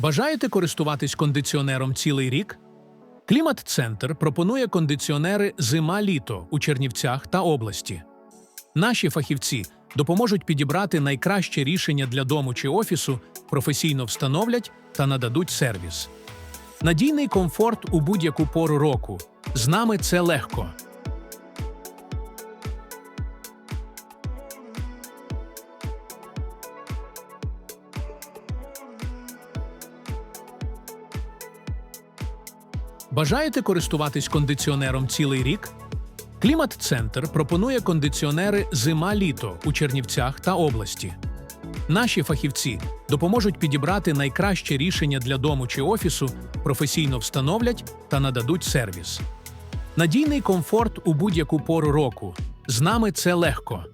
Бажаєте користуватись кондиціонером цілий рік? Клімат-центр пропонує кондиціонери зима-літо у Чернівцях та області. Наші фахівці допоможуть підібрати найкраще рішення для дому чи офісу, професійно встановлять та нададуть сервіс. Надійний комфорт у будь-яку пору року. З нами це легко. Бажаєте користуватись кондиціонером цілий рік? Клімат-центр пропонує кондиціонери зима-літо у Чернівцях та області. Наші фахівці допоможуть підібрати найкраще рішення для дому чи офісу, професійно встановлять та нададуть сервіс. Надійний комфорт у будь-яку пору року. З нами це легко.